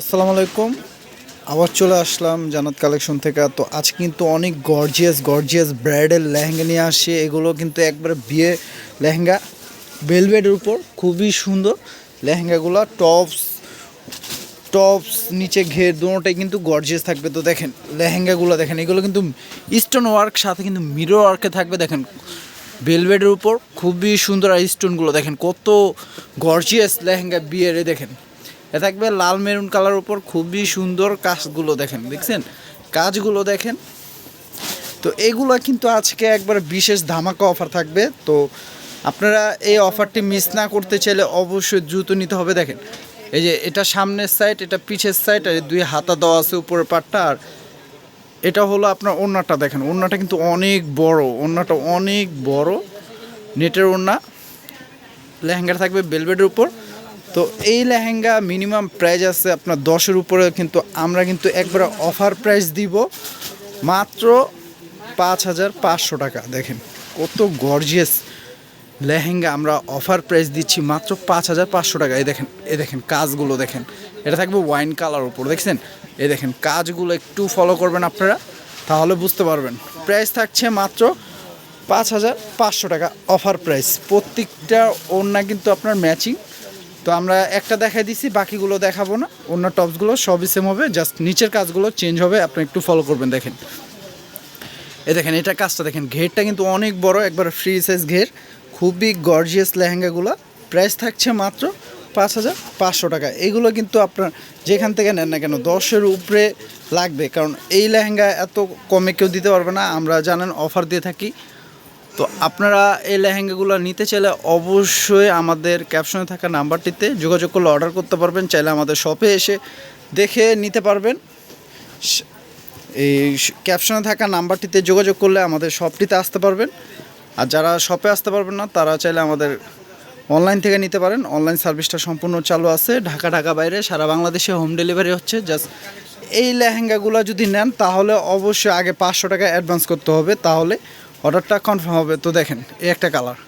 আসসালামু আলাইকুম। আবার চলে আসলাম জানাত কালেকশন থেকে। তো আজ কিন্তু অনেক গর্জিয়াস গর্জিয়াস ব্রাইডাল লেহেঙ্গা নিয়ে আসে এগুলো কিন্তু একবারে বিয়ে লেহেঙ্গা। বেলভেটের উপর খুবই সুন্দর লেহেঙ্গাগুলো। টপস টপস নিচে ঘের দুটোটাই কিন্তু গর্জিয়াস থাকবে। তো দেখেন, লেহেঙ্গাগুলো দেখেন, এগুলো কিন্তু স্টোন ওয়ার্ক সাথে কিন্তু মিরর ওয়ার্কে থাকবে। দেখেন বেলভেটের উপর খুবই সুন্দর আর স্টোনগুলো দেখেন, কত গর্জিয়াস লেহেঙ্গা বিয়ের দেখেন। এ থাকবে লাল মেরুন কালার উপর খুবই সুন্দর কাজগুলো দেখেন, দেখছেন? কাজগুলো দেখেন। তো এগুলো কিন্তু আজকে একবার বিশেষ ধামাকা অফার থাকবে। তো আপনারা এই অফারটি মিস না করতে চাইলে অবশ্যই দ্রুত নিতে হবে। দেখেন, এই যে এটা সামনের সাইড এটা পিছের সাইড আর দুই হাতা দেওয়া আছে উপরের পাটটা। আর এটা হলো আপনার ওড়নাটা দেখেন। ওড়নাটা কিন্তু অনেক বড়, ওড়নাটা অনেক বড়। নেটের ওড়না লেহেঙ্গা থাকবে বেলভেটের উপর। তো এই লেহেঙ্গা মিনিমাম প্রাইস আছে আপনার দশের উপরে কিন্তু আমরা কিন্তু একবার অফার প্রাইস দিব মাত্র পাঁচ হাজার পাঁচশো টাকা। দেখেন কত গর্জিয়াস লেহেঙ্গা আমরা অফার প্রাইস দিচ্ছি মাত্র পাঁচ হাজার পাঁচশো টাকা। এই দেখেন এ দেখেন কাজগুলো দেখেন। এটা থাকবে ওয়াইন কালার উপর, দেখছেন? এই দেখেন, কাজগুলো একটু ফলো করবেন আপনারা, তাহলে বুঝতে পারবেন। প্রাইস থাকছে মাত্র পাঁচ হাজার পাঁচশো টাকা অফার প্রাইস প্রত্যেকটা ওড়না কিন্তু আপনার ম্যাচিং তো আমরা একটা দেখাই দিছি, বাকিগুলো দেখাবো না। অন্য টপসগুলো সবই সেম হবে জাস্ট নিচের কাজগুলো চেঞ্জ হবে, আপনি একটু ফলো করবেন, দেখেন। এ দেখেন, এটা কাজটা দেখেন, ঘেরটা কিন্তু অনেক বড়, একবার ফ্রি সাইজ ঘের, খুবই গর্জিয়াস লেহেঙ্গাগুলো। প্রাইস থাকছে মাত্র পাঁচ হাজার পাঁচশো টাকা। এগুলো কিন্তু আপনার যেখান থেকে নেন না কেন, দশের উপরে লাগবে, কারণ এই লেহেঙ্গা এত কমে কেউ দিতে পারবে না। আমরা জানেন অফার দিয়ে থাকি। তো আপনারা এই লেহেঙ্গাগুলো নিতে চাইলে অবশ্যই আমাদের ক্যাপশনে থাকা নাম্বারটিতে যোগাযোগ করলে অর্ডার করতে পারবেন। চাইলে আমাদের শপে এসে দেখে নিতে পারবেন। এই ক্যাপশনে থাকা নাম্বারটিতে যোগাযোগ করলে আমাদের শপটিতে আসতে পারবেন। আর যারা শপে আসতে পারবেন না, তারা চাইলে আমাদের অনলাইন থেকে নিতে পারেন। অনলাইন সার্ভিসটা সম্পূর্ণ চালু আছে। ঢাকা ঢাকা বাইরে, সারা বাংলাদেশে হোম ডেলিভারি হচ্ছে। জাস্ট এই লেহেঙ্গাগুলো যদি নেন, তাহলে অবশ্যই আগে পাঁচশো টাকা অ্যাডভান্স করতে হবে। তাহলে অর্ডারটা কনফার্ম হবে। তো দেখেন, এই একটা কালার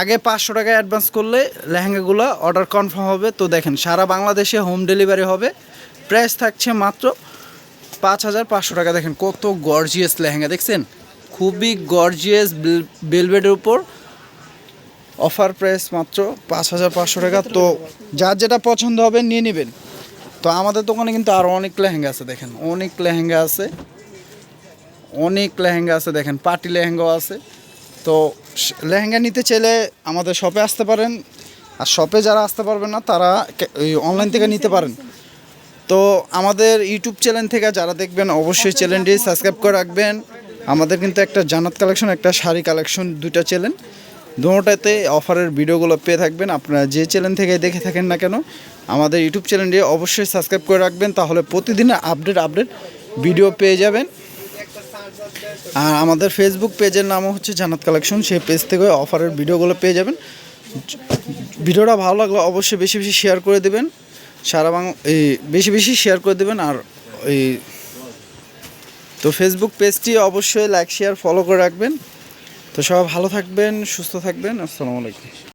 আগে পাঁচশো টাকা অ্যাডভান্স করলে লেহেঙ্গাগুলো অর্ডার কনফার্ম হবে। তো দেখেন, সারা বাংলাদেশে হোম ডেলিভারি হবে। প্রাইস থাকছে মাত্র পাঁচ হাজার পাঁচশো টাকা। দেখেন, কত গর্জিয়াস লেহেঙ্গা, দেখছেন? খুবই গর্জিয়াস বেলভেটের উপর অফার প্রাইস মাত্র পাঁচ হাজার পাঁচশো টাকা। তো যার যেটা পছন্দ হবে নিয়ে নেবেন। তো আমাদের দোকানে কিন্তু আরও অনেক লেহেঙ্গা আছে, দেখেন। অনেক লেহেঙ্গা আছে। অনেক লেহেঙ্গা আছে, দেখেন পার্টি লেহেঙ্গাও আছে। তো লেহেঙ্গা নিতে চাইলে আমাদের শপে আসতে পারেন। আর শপে যারা আসতে পারবেন না, তারা অনলাইন থেকে নিতে পারেন। তো আমাদের ইউটিউব চ্যানেল থেকে যারা দেখবেন, অবশ্যই চ্যানেলটি সাবস্ক্রাইব করে রাখবেন। আমাদের কিন্তু একটা জানাত কালেকশন একটা শাড়ি কালেকশন দুইটা চ্যানেল দুটোটাতে অফারের ভিডিওগুলো পেয়ে থাকবেন। আপনারা যে চ্যানেল থেকে দেখে থাকেন না কেন, আমাদের ইউটিউব চ্যানেলটি অবশ্যই সাবস্ক্রাইব করে রাখবেন। তাহলে প্রতিদিনের আপডেট আপডেট ভিডিও পেয়ে যাবেন। আর আমাদের ফেসবুক পেজের নামও হচ্ছে জানাত কালেকশন। সেই পেজ থেকে অফারের ভিডিওগুলো পেয়ে যাবেন। ভিডিওটা ভালো লাগলে অবশ্যই বেশি বেশি শেয়ার করে দেবেন। সারা বাং এই বেশি বেশি শেয়ার করে দেবেন আর এই তো ফেসবুক পেজটি অবশ্যই লাইক শেয়ার ফলো করে রাখবেন। তো সবাই ভালো থাকবেন, সুস্থ থাকবেন। আসসালামু আলাইকুম।